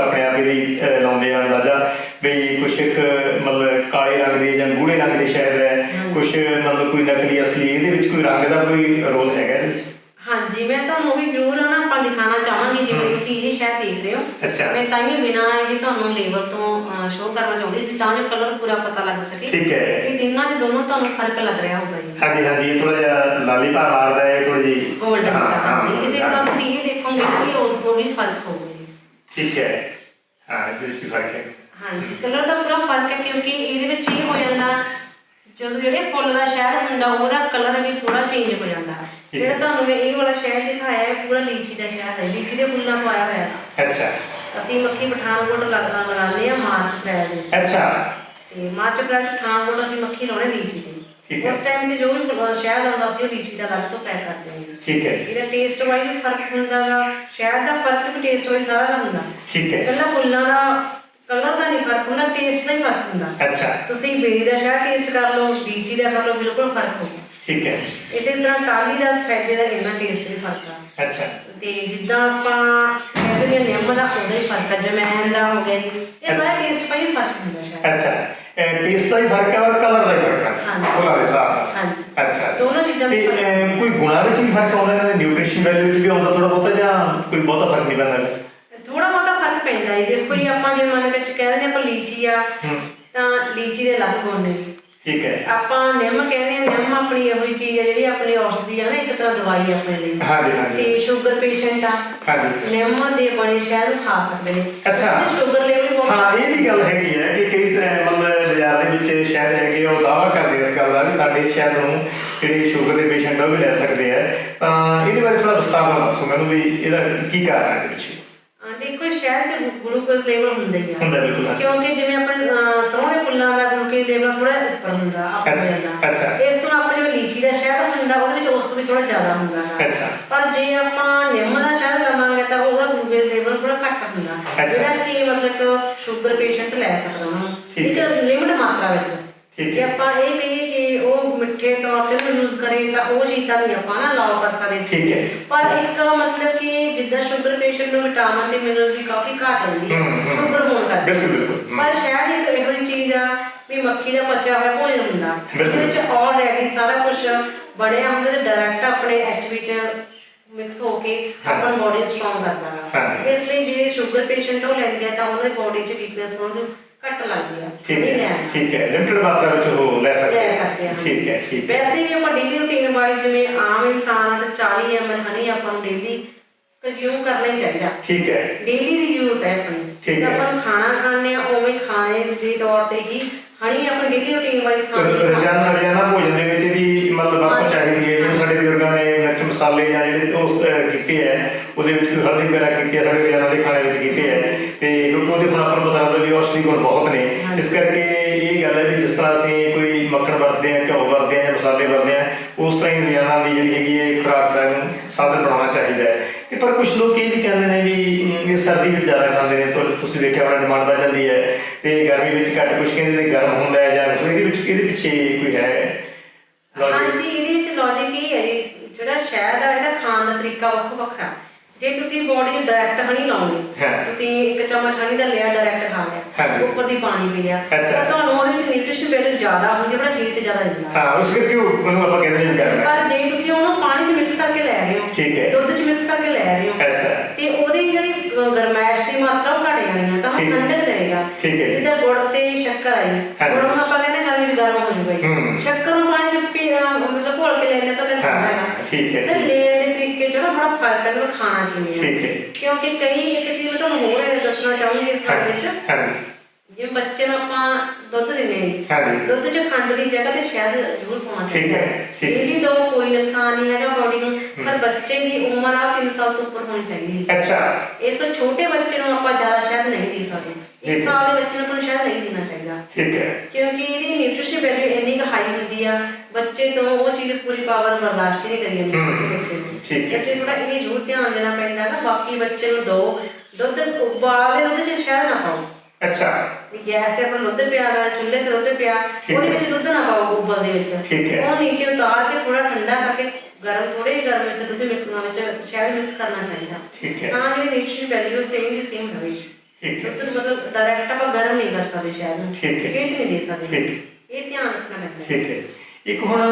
A: ਰੰਗ ਦੇ ਸ਼ਾਇਦ ਹੈ ਕੁਝ ਮਤਲਬ ਕੋਈ ਨਕਲੀ ਅਸਲੀ ਇਹਦੇ ਵਿੱਚ ਕੋਈ ਰੰਗ ਦਾ ਕੋਈ ਰੋਲ ਹੈਗਾ ਇਹਦੇ ਵਿੱਚ ਹਾਂਜੀ ਮੈਂ ਤੁਹਾਨੂੰ ਵੀ ਜ਼ਰੂਰ ਨਾ ਆਪਾਂ ਦਿਖਾਣਾ ਚਾਹਾਂਗੇ ਜਿਵੇਂ ਤੁਸੀਂ ਇਹ ਸ਼ਾਇਦ ਦੇਖ ਰਹੇ ਹੋ ਮੈਂ ਤਾਂ ਹੀ ਬਿਨਾ ਇਹ ਤੁਹਾਨੂੰ ਲੇਬਲ ਤੋਂ ਸ਼ੋਅ ਕਰਨਾ ਚਾਹੁੰਦੀ ਸੀ ਤਾਂ ਜੋ ਕਲਰ ਪੂਰਾ ਪਤਾ ਲੱਗ ਸਕੇ ਠੀਕ ਹੈ ਕਿ ਦਿਨਾਂ ਦੇ ਦੋਨੋਂ ਤੁਹਾਨੂੰ ਫਰਕ ਲੱਗ ਰਿਹਾ ਹੋਊਗਾ ਹਾਂਜੀ ਹਾਂਜੀ ਥੋੜਾ ਜਿਹਾ ਲਾਲੀ ਪਾ ਮਾਰਦਾ ਹੈ ਥੋੜੀ ਜੀ ਗੋਲਡਨ ਹਾਂਜੀ ਇਸੇ ਤਰ੍ਹਾਂ ਤੁਸੀਂ ਇਹ ਦੇਖੋਗੇ ਕਿ ਉਸ ਤੋਂ ਵੀ ਫਰਕ ਹੋਊਗਾ ਠੀਕ ਹੈ ਹਾਂ ਇਹਦੇ ਵਿੱਚ ਫਰਕ ਹੈ ਹਾਂਜੀ ਕਲਰ ਦਾ ਪੂਰਾ ਫਰਕ ਹੈ ਕਿਉਂਕਿ ਇਹਦੇ ਵਿੱਚ ਇਹ ਹੋ ਜਾਂਦਾ ਜਦੋਂ ਜਿਹੜੇ ਫੁੱਲ ਦਾ ਸ਼ਹਿਦ ਹੁੰਦਾ ਉਹਦਾ ਕਲਰ ਵੀ ਥੋੜਾ ਚੇਂਜ ਹੋ ਜਾਂਦਾ ਜਿਹੜਾ ਤੁਹਾਨੂੰ ਮੈਂ ਇਹ ਵਾਲਾ ਸ਼ਹਿਦ ਦਿਖਾਇਆ ਹੈ ਪੂਰਾ ਲੀਚੀ ਦਾ ਸ਼ਹਿਦ ਹੈ ਲੀਚੀ ਦੇ ਫੁੱਲਾਂ ਤੋਂ ਆਇਆ ਹੋਇਆ ਅੱਛਾ ਅਸੀਂ ਮੱਖੀ ਪਠਾਨਕੋਟ ਲਗਾਉਂਦੇ ਆ ਮਾਰਚ ਪੈ ਦੇ ਅੱਛਾ ਤੇ ਮਾਰਚ ਅਪ੍ਰੈਲ ਚ ਪਠਾਨਕੋਟ ਅਸੀਂ ਮੱਖੀ ਲਾਉਣੇ ਲੀਚੀ ਦੀ ਉਸ ਟਾਈਮ ਤੇ ਜੋ ਵੀ ਸ਼ਹਿਦ ਆਉਂਦਾ ਸੀ ਉਹ ਲੀਚੀ ਦਾ ਅਲੱਗ ਤੋਂ ਪੈਕ ਕਰਦੇ ਹਾਂ ਠੀਕ ਹੈ ਇਹਦਾ ਟੇਸਟ ਵਾਈਜ਼ ਫਰਕ ਹੁੰਦਾ ਦਾ ਸ਼ਹਿਦ ਦਾ ਫਰਕ ਵੀ ਟੇਸਟ ਵਾਈਜ਼ ਸਾਰਾ ਦਾ ਹੁੰਦਾ ਠੀਕ ਹੈ ਕੱਲਾ ਫੁੱਲਾਂ ਦਾ ਕਲਰ ਦਾ ਨਹੀਂ ਫਰਕ ਹੁੰਦਾ ਟੇਸਟ ਦਾ ਹੀ ਫਰਕ ਹੁੰਦਾ ਅੱਛਾ ਤੁਸੀਂ ਬੇਰੀ ਦਾ ਸ਼ਾਹ ਟੇਸਟ ਕਰ ਲਓ ਬੀਜੀ ਦਾ ਕਰ ਲਓ ਬਿਲਕੁਲ ਫਰਕ ਹੋਊਗਾ ਠੀਕ ਹੈ ਇਸੇ ਤਰ੍ਹਾਂ ਟਾਲੀ ਦਾ ਸਫੈਦੇ ਦਾ ਇਹਨਾਂ ਟੇਸਟ ਵੀ ਫਰਕ ਆ ਅੱਛਾ ਤੇ ਜਿੱਦਾਂ ਆਪਾਂ ਕਹਿੰਦੇ ਨੇ ਨਿੰਮ ਦਾ ਉਹਦਾ ਹੀ ਫਰਕ ਆ ਜਮੈਨ ਦਾ ਹੋ ਗਿਆ ਇਹ ਸਾਰੇ ਟੇਸਟ ਪਈ ਫਰਕ ਹੁੰਦਾ ਸ਼ਾਇਦ ਅੱਛਾ ਟੇਸਟ ਦਾ ਹੀ ਫਰਕ ਆ ਔਰ ਕਲਰ ਦਾ ਹੀ ਫਰਕ ਆ ਬੋਲ ਦੇ ਸਾਹਿਬ ਹਾਂਜੀ ਅੱਛਾ ਦੋਨੋਂ ਚੀਜ਼ਾਂ ਵਿੱਚ ਕੋਈ ਗੁਣਾ ਵਿੱਚ ਵੀ ਫਰਕ ਆਉਂਦਾ ਹੈ ਨਿਊਟ੍ਰੀਸ਼ਨ ਵੈਲਿਊ ਵਿੱਚ ਵੀ ਆਉਂਦਾ ਥੋੜਾ ਬਹੁਤਾ ਜਾਂ ਕੋਈ ਬਹੁਤਾ ਫਰਕ ਨਹੀਂ ਪੈਂਦਾ ਪੈਂਦਾ ਇਹਦੇ ਉੱਪਰ ਹੀ ਆਪਾਂ ਜੇ ਮੰਨ ਕੇ ਕਹਿ ਦਿੰਦੇ ਆਪਾਂ ਲੀਚੀ ਆ ਤਾਂ ਲੀਚੀ ਦੇ ਅਲੱਗ ਗੁਣ ਨੇ ਠੀਕ ਹੈ ਆਪਾਂ ਨਿੰਮ ਕਹਿੰਦੇ ਆ ਨਿੰਮ ਆਪਣੀ ਇਹੋ ਹੀ ਚੀਜ਼ ਹੈ ਜਿਹੜੀ ਆਪਣੀ ਔਸ਼ਧੀ ਆ ਨਾ ਇੱਕ ਤਰ੍ਹਾਂ ਦਵਾਈ ਆਪਣੇ ਲਈ ਹਾਂਜੀ ਹਾਂਜੀ ਤੇ ਸ਼ੂਗਰ ਪੇਸ਼ੈਂਟ ਆ ਹਾਂਜੀ ਨਿੰਮ ਦੇ ਬੜੇ ਸ਼ਹਿਦ ਖਾ ਸਕਦੇ ਨੇ ਅੱਛਾ ਤੇ ਸ਼ੂਗਰ ਲੈਵਲ ਬਹੁਤ ਹਾਂ ਇਹ ਵੀ ਗੱਲ ਹੈਗੀ ਹੈ ਕਿ ਕਈ ਮਤਲਬ ਬਾਜ਼ਾਰ ਦੇ ਵਿੱਚ ਸ਼ਹਿਦ ਹੈਗੇ ਉਹ ਦਾਵਾ ਕਰਦੇ ਇਸ ਗੱਲ ਦਾ ਵੀ ਸਾਡੇ ਸ਼ਹਿਦ ਨੂੰ ਜਿਹੜੇ ਸ਼ੂਗਰ ਦੇ ਪੇਸ਼ੈਂਟ ਉਹ ਵੀ ਲੈ ਸਕਦੇ ਆ ਤਾਂ ਇਹਦੇ ਬਾਰੇ ਥੋੜਾ ਵਿਸਤਾਰ ਨਾਲ ਦੱਸੋ ਮੈਨੂੰ ਵੀ ਇਹਦਾ ਕੀ ਕਾਰਨ ਹੈ ਇਹਦੇ ਵਿੱਚ ਗਲੂਕੋਜ਼ ਲੈਵਲ ਹੁੰਦਾ ਹੀ ਆ ਹੁੰਦਾ ਬਿਲਕੁਲ ਕਿਉਂਕਿ ਜਿਵੇਂ ਆਪਣੇ ਅਹ, ਦੇ ਫੁੱਲਾਂ ਦਾ ਗਲੂਕੋਜ਼ ਲੈਵਲ ਥੋੜਾ ਉੱਪਰ ਹੁੰਦਾ ਆਪਣੇ ਅੱਛਾ, ਦਾ ਅੱਛਾ। ਇਸ ਤੋਂ ਆਪਣੇ ਵੀ ਲੀਚੀ ਦਾ ਸ਼ਹਿਦ ਹੁੰਦਾ ਉਹਦੇ ਵਿੱਚ ਉਸ ਤੋਂ ਵੀ ਥੋੜਾ ਜ਼ਿਆਦਾ ਹੁੰਦਾ ਹੈ ਅੱਛਾ। ਪਰ ਜੇ ਆਪਾਂ ਨਿੰਮ ਦਾ ਸ਼ਹਿਦ ਲਵਾਂਗੇ ਤਾਂ ਉਹਦਾ ਗਲੂਕੋਜ਼ ਲੈਵਲ ਥੋੜਾ ਘੱਟ ਹੁੰਦਾ ਜਿਹੜਾ ਕਿ ਮਤਲਬ ਕਿ ਸ਼ੂਗਰ ਪੇਸ਼ੈਂਟ ਲੈ ਸਕਦਾ ਹਾਂ ਠੀਕ ਹੈ ਲਿਮਟ ਮਾਤਰਾ ਵਿੱਚ ਠੀਕ ਜੇ ਹੈ ਆਪਾਂ ਇਹ ਕਹੀਏ ਕਿ ਉਹ ਮਿੱਠੇ ਤੌਰ ਤੇ ਨੂੰ ਯੂਜ਼ ਕਰੇ ਤਾਂ ਉਹ ਚੀਜ਼ਾਂ ਨਹੀਂ ਆਪਾਂ ਨਾ ਲਾਉ ਕਰ ਸਕਦੇ ਠੀਕ ਹੈ। ਪਰ ਇੱਕ ਮਤਲਬ ਕਿ ਜਿੱਦਾਂ ਸ਼ੂਗਰ ਪੇਸ਼ੈਂਟ ਨੂੰ ਵਿਟਾਮਿਨ ਤੇ ਮਿਨਰਲ ਦੀ ਕਾਫੀ ਘਾਟ ਹੁੰਦੀ ਹੈ ਸ਼ੂਗਰ ਹੋਣ ਕਰਕੇ ਬਿਲਕੁਲ, ਬਿਲਕੁਲ, ਪਰ ਸ਼ਾਇਦ ਇੱਕ ਇਹੋ ਜਿਹੀ ਚੀਜ਼ ਆ ਵੀ ਮੱਖੀ ਦਾ ਪਚਿਆ ਹੋਇਆ ਭੋਜਨ ਹੁੰਦਾ ਇਸ ਵਿੱਚ ਆਲਰੇਡੀ ਸਾਰਾ ਕੁਝ ਬੜੇ ਹੁੰਦਾ ਤੇ ਡਾਇਰੈਕਟ ਆਪਣੇ ਐਚ ਵਿੱਚ ਮਿਕਸ ਹੋ ਕੇ ਹਾਂ। ਬੋਡੀ ਸਟਰੋਂਗ ਕਰਦਾ ਹੈ ਇਸ ਲਈ ਜਿਹੜੇ ਸ਼ੂਗਰ ਪੇਸ਼ੈਂਟ ਉਹ ਲੈਂਦੇ ਆ ਤਾਂ ਉਹਨਾਂ ਬੋਡੀ 'ਚ ਵੀਕਨੈਸ ਹੁੰਦੀ ਕੱਟ ਲੱਗਦੀ ਆ ਠੀਕ ਹੈ ਠੀਕ ਹੈ ਲਿਮਟਡ ਮਾਤਰਾ ਵਿੱਚ ਉਹ ਲੈ ਸਕਦੇ ਹਾਂ। ਠੀਕ ਹੈ ਠੀਕ ਹੈ ਵੈਸੇ ਵੀ ਆਪਾਂ ਡੇਲੀ ਰੂਟੀਨ ਵਾਲੀ ਜਿਵੇਂ ਆਮ ਇਨਸਾਨ ਤੇ 40 ml ਹਨੀ ਆਪਾਂ ਨੂੰ ਡੇਲੀ ਕੰਜ਼ਿਊਮ ਕਰਨਾ ਹੀ ਚਾਹੀਦਾ ਠੀਕ ਹੈ ਡੇਲੀ ਦੀ ਜ਼ਰੂਰਤ ਹੈ ਆਪਣੀ ਠੀਕ ਹੈ। ਆਪਾਂ ਖਾਣਾ ਖਾਣੇ ਆ ਉਵੇਂ ਖਾਣੇ ਦੇ ਤੌਰ ਤੇ ਹੀ ਹਣੀ ਆਪਾਂ ਡੇਲੀ ਰੂਟੀਨ ਵਾਈਜ਼ ਖਾਣੀ ਹੈ। ਰੋਜ਼ਾਨਾ ਰੋਜ਼ਾਨਾ ਭੋਜਨ ਦੇ ਵਿੱਚ ਵੀ ਮਤਲਬ ਵਰਤੋਂ ਚਾਹੀਦੀ ਹੈ ਜਿਵੇਂ ਸਾਡੇ ਬਜ਼ੁਰਗਾਂ ਨੇ ਮਿਰਚ ਮਸਾਲੇ ਜਾਂ ਜਿਹੜੇ ਉਸ ਕੀਤੇ ਹੈ ਉਹਦੇ ਵਿੱਚ ਕੋਈ ਹਲਦੀ ਵਗੈਰਾ ਕੀਤੀ ਹੈ ਸਾਡੇ ਰੋਜ਼ਾਨਾ ਦੇ ਖਾਣੇ ਵਿੱਚ ਕੀਤੀ ਹੈ ਤੇ ਕਿਉਂਕਿ ਉਹਦੇ ਹੁਣ ਆਪਾਂ ਪਤਾ ਲੱਗਦਾ ਵੀ ਔਸ਼ਧੀ ਗੁਣ ਬਹੁਤ ਨੇ ਇਸ ਕਰਕੇ ਇਹ ਗੱਲ ਹੈ ਵੀ ਜਿਸ ਤਰ੍ਹਾਂ ਅਸੀਂ ਕੋਈ ਮੱਖਣ ਵਰਤਦੇ ਆ ਘਿਓ ਵਰਤਦੇ ਆ ਜਾਂ ਮਸਾਲੇ ਵਰਤਦੇ ਆ ਉਸ ਤਰ੍ਹਾਂ ਹੀ ਰੋਜ਼ਾਨਾ ਦੀ ਜਿਹੜੀ ਹੈਗੀ ਹੈ ਖੁਰਾਕ ਦਾ ਸਾਧਨ ਬਣਾਉਣਾ ਚਾਹੀਦਾ ਹੈ ਤੇ ਪਰ ਕੁਝ ਲੋਕ ਇਹ ਵੀ ਕਹਿੰਦੇ ਨੇ ਵੀ ਇਹ ਸਰਦੀ ਵਿੱਚ ਜ਼ਿਆਦਾ ਖਾਂਦੇ ਨੇ ਤੁਹਾਨੂੰ ਤੁਸੀਂ ਵੇਖਿਆ ਹੋਣਾ ਡਿਮਾਂਡ ਵੱਧ ਜਾਂਦੀ ਹੈ ਤੇ ਗਰਮੀ ਵਿੱਚ ਘੱਟ ਕੁਝ ਕਹਿੰਦੇ ਨੇ ਗਰਮ ਹੁੰਦਾ ਹੈ ਜਾਂ ਇਹਦੇ ਵਿੱਚ ਇਹਦੇ ਪਿੱਛੇ ਕੋਈ ਹੈ ਹਾਂਜੀ ਇਹਦੇ ਵਿੱਚ ਲੌਜੀਕ ਇਹ ਹੈ ਜਿਹੜਾ ਸ਼ਹਿਦ ਆ ਇਹਦਾ ਖਾਣ ਦਾ ਤਰੀਕਾ ਵੱਖ ਵੱਖਰਾ ਜੇ ਤੁਸੀਂ ਬੋਡੀ ਡਾਇਰੈਕਟ ਹਣੀ ਲਾਉਂਗੇ ਤੁਸੀਂ ਇੱਕ ਚਮਚ ਹਣੀ ਦਾ ਲਿਆ ਡਾਇਰੈਕਟ ਖਾ ਲਿਆ ਉੱਪਰ ਦੀ ਪਾਣੀ ਪੀ ਲਿਆ ਤਾਂ ਤੁਹਾਨੂੰ ਉਹਦੇ ਵਿੱਚ ਨਿਊਟ੍ਰੀਸ਼ਨ ਵੈਲਿਊ ਜ਼ਿਆਦਾ ਹੁੰਦੀ ਜਿਹੜਾ ਹੀਟ ਜ਼ਿਆਦਾ ਦਿੰਦਾ ਹਾਂ ਉਸ ਕਰਕੇ ਉਹ- ਉਹਨੂੰ ਆਪਾਂ ਕਹਿੰਦੇ ਨਹੀਂ ਕਰਨਾ ਪਰ ਜੇ ਤੁਸੀਂ ਉਹਨੂੰ ਪਾਣੀ 'ਚ ਮਿਕਸ ਕਰਕੇ ਲੈ ਰਹੇ ਹੋ ਠੀਕ ਹੈ। ਦੁੱਧ 'ਚ ਮਿਕਸ ਕਰਕੇ ਲੈ ਰਹੇ ਹੋ ਅੱਛਾ ਤੇ ਉਹਦੀ ਜਿਹੜੀ ਗਰਮੈਸ਼ ਦੀ ਮਾਤਰਾ ਉਹ ਘਟ ਜਾਣੀ ਹੈ ਤਾਂ ਠੀਕ। ਠੰਡੇ ਦੇਗਾ ਠੀਕ ਹੈ। ਜਿੱਦਾਂ ਗੁੜ ਤੇ ਸ਼ੱਕਰ ਆਈ ਗੁੜ ਨੂੰ ਆਪਾਂ ਕਹਿੰਦੇ ਗਰਮ ਵਿੱਚ ਗਰਮ ਹੋ ਜੂਗਾ ਸ਼ੱਕਰ ਨੂੰ ਪਾਣੀ 'ਚ ਪੀ ਅ, ਮਤਲਬ ਘੋਲ ਕੇ ਲੈਣੇ ਤਾਂ ਫਿਰ ਹਾਂ, ਠੰਡਾ ਠੀਕ ਹੈ, ਤੇ ਥੋੜਾ ਫਰਕ ਹੈ ਮੈਨੂੰ ਖਾਣਾ ਜਿਵੇਂ ਠੀਕ ਹੈ ਕਿਉਂਕਿ ਕਈ ਇੱਕ ਚੀਜ਼ ਮੈਂ ਤੁਹਾਨੂੰ ਹੋਰ ਦੱਸਣਾ ਚਾਹੂੰਗੀ ਇਸ ਬਾਰੇ ਵਿੱਚ ਹਾਂਜੀ ਜੇ ਬੱਚੇ ਨੂੰ ਆਪਾਂ ਦੁੱਧ ਹਾਂ ਹਾਂਜੀ ਦੁੱਧ 'ਚ ਖੰਡ ਦੀ ਜਗ੍ਹਾ ਤੇ ਸ਼ਹਿਦ ਜ਼ਰੂਰ ਪਾਉਣਾ ਚਾਹੀਦਾ ਇਹਦੀ ਦੋ ਕੋਈ ਨੁਕਸਾਨ ਨਹੀਂ ਹੈਗਾ ਬਾਡੀ ਨੂੰ ਪਰ ਬੱਚੇ ਦੀ ਉਮਰ ਆ 3 ਸਾਲ ਤੋਂ ਉੱਪਰ ਹੋਣੀ ਚਾਹੀਦੀ ਹੈ ਅੱਛਾ ਇਸ ਤੋਂ ਛੋਟੇ ਬੱਚੇ ਨੂੰ ਆਪਾਂ ਜ਼ਿਆਦਾ ਸ਼ਹਿਦ ਨਹੀਂ ਦੇ ਸਕਦੇ ਇੱਕ ਸਾਲ ਦੇ ਬੱਚੇ ਨੂੰ ਤੁਹਾਨੂੰ ਨਹੀਂ ਦੇਣਾ ਚਾਹੀਦਾ ਠੀਕ ਹੈ ਕਿਉਂਕਿ ਇਹਦੀ ਨਿਊਟ੍ਰੀਸ਼ਨ ਵੈਲਿਊ ਇੰਨੀ ਕੁ ਹਾਈ ਹੁੰਦੀ ਆ ਬੱਚੇ ਤੋਂ ਉਹ ਚੀਜ਼ ਪੂਰੀ ਪਾਵਰ ਬਰਦਾਸ਼ਤ ਨਹੀਂ ਕਰੀ ਜਾਂਦੀ ਬੱਚੇ ਨੂੰ ਠੀਕ ਹੈ ਬੱਚੇ ਥੋੜਾ ਇਹ ਜ਼ਰੂਰ ਧਿਆਨ ਦੇਣਾ ਪੈਂਦਾ ਨਾ ਬਾਕੀ ਬੱਚੇ ਨੂੰ ਦੋ ਦੁੱਧ ਉਬਾਲ ਦੇ ਉਹਦੇ ਚ ਸ਼ਾਇਦ ਨਾ ਪਾਓ ਅੱਛਾ ਵੀ ਗੈਸ ਤੇ ਆਪਾਂ ਦੁੱਧ ਪਿਆ ਹੋਇਆ ਚੁੱਲ੍ਹੇ ਤੇ ਦੁੱਧ ਪਿਆ ਉਹਦੇ ਵਿੱਚ ਦੁੱਧ ਨਾ ਪਾਓ ਉਬਾਲ ਦੇ ਵਿੱਚ ਠੀਕ ਹੈ ਉਹ ਨੀਚੇ ਉਤਾਰ ਕੇ ਥੋੜਾ ਠੰਡਾ ਕਰਕੇ ਗਰਮ ਥੋੜੇ ਗਰਮ ਵਿੱਚ ਦੁੱਧ ਮਿਕਸ ਨਾਲ ਵਿੱਚ ਸ਼ਹਿਦ ਮਿਕਸ ਕਰਨਾ ਚਾਹੀਦਾ ਠੀਕ ਹੈ ਤਾਂ ਇਹ ਨਿਊਟ੍ਰੀਸ਼ਨ ਵੈਲਿਊ ਸੇਮ ਦੀ ਸੇਮ ਹੋਵੇ ਠੀਕ ਹੈ ਮਤਲਬ ਡਾਇਰੈਕਟ ਆਪਾਂ ਗਰਮ ਨਹੀਂ ਕਰ ਸਕਦੇ ਸ਼ਹਿਰ ਠੀਕ ਹੈ ਨਹੀਂ ਦੇ ਸਕਦੇ ਠੀਕ ਇਹ ਧਿਆਨ ਰੱਖਣਾ ਪੈਂਦਾ ਠੀਕ ਹੈ ਇੱਕ ਹੁਣ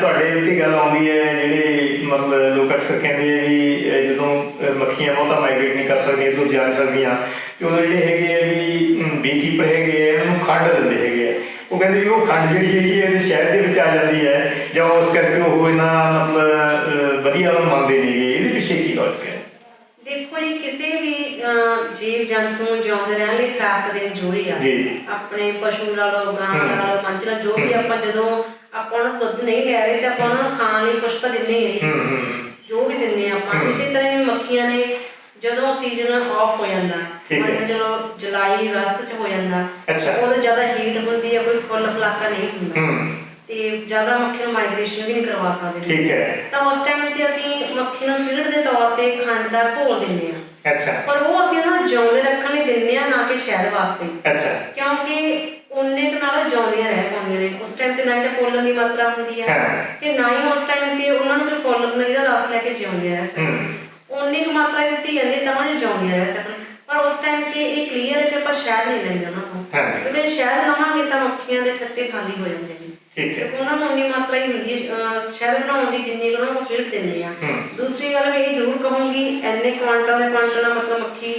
A: ਤੁਹਾਡੇ ਇੱਥੇ ਗੱਲ ਆਉਂਦੀ ਹੈ ਜਿਹੜੇ ਮਤਲਬ ਲੋਕ ਅਕਸਰ ਕਹਿੰਦੇ ਆ ਵੀ ਜਦੋਂ ਮੱਖੀਆਂ ਬਹੁਤਾ ਮਾਈਗ੍ਰੇਟ ਨਹੀਂ ਕਰ ਸਕਦੀਆਂ ਤੋਂ ਜਾ ਸਕਦੀਆਂ ਤੇ ਉਹ ਜਿਹੜੇ ਹੈਗੇ ਆ ਵੀ ਬੀਕੀਪਰ ਹੈਗੇ ਆ ਇਹਨਾਂ ਨੂੰ ਖੰਡ ਦਿੰਦੇ ਹੈਗੇ ਆ ਉਹ ਕਹਿੰਦੇ ਵੀ ਉਹ ਖੰਡ ਜਿਹੜੀ ਹੈਗੀ ਹੈ ਸ਼ਹਿਰ ਦੇ ਵਿੱਚ ਆ ਜਾਂਦੀ ਹੈ ਜਾਂ ਉਸ ਕਰਕੇ ਉਹ ਇਹਨਾਂ ਮਤਲਬ ਵਧੀਆ ਮੰਨਦੇ ਨੇਗੇ ਇਹਦੇ ਪਿੱਛੇ ਕੀ ਲੌਜਿਕ ਹੈ ਜੀਵ ਜੰਤੂ ਜਿਉਂਦੇ ਰਹਿਣ ਲਈ ਖਰਾਕ ਦੇਣੀ ਜ਼ਰੂਰੀ ਆ ਆਪਣੇ ਪਸ਼ੂ ਨਾਲ ਲਓ ਗਾਂ ਨਾਲ ਲਓ ਨਾਲ ਜੋ ਵੀ ਆਪਾਂ ਜਦੋਂ ਆਪਾਂ ਨੂੰ ਦੁੱਧ ਨਹੀਂ ਲੈ ਰਹੇ ਤੇ ਆਪਾਂ ਉਹਨਾਂ ਨੂੰ ਖਾਣ ਲਈ ਕੁਛ ਤਾਂ ਦਿੰਦੇ ਹੀ ਨਹੀਂ ਜੋ ਵੀ ਦਿੰਦੇ ਆਪਾਂ ਇਸੇ ਤਰ੍ਹਾਂ ਹੀ ਮੱਖੀਆਂ ਨੇ ਜਦੋਂ ਸੀਜ਼ਨ ਆਫ ਹੋ ਜਾਂਦਾ ਮਤਲਬ ਜਦੋਂ ਜੁਲਾਈ ਅਗਸਤ ਚ ਹੋ ਜਾਂਦਾ ਉਦੋਂ ਜ਼ਿਆਦਾ ਹੀਟ ਹੁੰਦੀ ਹੈ ਕੋਈ ਫੁੱਲ ਫਲਾਕਾ ਨਹੀਂ ਹੁੰਦਾ ਤੇ ਜ਼ਿਆਦਾ ਮੱਖੀ ਨੂੰ ਮਾਈਗ੍ਰੇਸ਼ਨ ਵੀ ਨਹੀਂ ਕਰਵਾ ਸਕਦੇ ਠੀਕ ਹੈ ਤਾਂ ਉਸ ਟਾਈਮ ਤੇ ਅਸੀਂ ਮੱਖੀ ਨੂੰ ਫੀਡ ਦੇ ਤੌਰ ਤੇ ਖੰਡ ਦਾ ਘੋਲ ਦਿੰਦੇ ਆ ਅੱਛਾ ਪਰ ਉਹ ਅਸੀਂ ਉਹਨਾਂ ਨੂੰ ਜਿਉਂਦੇ ਰੱਖਣ ਲਈ ਦਿੰਨੇ ਆ ਨਾ ਕਿ ਸ਼ਹਿਰ ਵਾਸਤੇ ਅੱਛਾ ਕਿਉਂਕਿ ਉਹਨੇ ਤੇ ਨਾਲ ਜਿਉਂਦੀਆਂ ਰਹਿ ਪਾਉਂਦੀਆਂ ਨੇ ਉਸ ਟਾਈਮ ਤੇ ਨਾ ਇਹਦੇ ਪੋਲਨ ਦੀ ਮਾਤਰਾ ਹੁੰਦੀ ਹੈ ਤੇ ਨਾ ਹੀ ਉਸ ਟਾਈਮ ਤੇ ਉਹਨਾਂ ਨੂੰ ਕੋਈ ਪੋਲਨ ਦਾ ਰਸ ਲੈ ਕੇ ਜਿਉਂਦੇ ਰਹਿ ਸਕਣ ਉਹਨੇ ਕੁ ਮਾਤਰਾ ਦਿੱਤੀ ਜਾਂਦੀ ਤਾਂ ਉਹ ਜਿਉਂਦੀਆਂ ਰਹਿ ਸਕਣ ਪਰ ਉਸ ਟਾਈਮ ਤੇ ਇਹ ਕਲੀਅਰ ਕਿ ਆਪਾਂ ਸ਼ਹਿਦ ਨਹੀਂ ਲੈਂਦੇ ਉਹਨਾਂ ਤੋਂ ਕਿਉਂਕਿ ਸ਼ਹਿਦ ਲਵਾਂਗੇ ਤਾਂ ਮੱਖੀਆਂ ਦੇ ਛੱਤੇ ਖਾਲੀ ਹੋ ਜਾਂਦੇ ਨੇ ਠੀਕ ਹੈ ਉਹਨਾਂ ਨੂੰ ਨਹੀਂ ਮਾਤਰਾ ਹੀ ਹੁੰਦੀ ਹੈ ਸ਼ਾਇਦ ਬਣਾਉਣ ਦੀ ਜਿੰਨੀ ਕੁ ਉਹਨਾਂ ਨੂੰ ਫੀਡ ਦਿੰਦੇ ਆ ਦੂਸਰੀ ਗੱਲ ਮੈਂ ਇਹ ਜ਼ਰੂਰ ਕਹੂੰਗੀ ਐਨੇ ਕੁਆਂਟਲ ਦੇ ਕੁਆਂਟਲ ਮਤਲਬ ਮੱਖੀ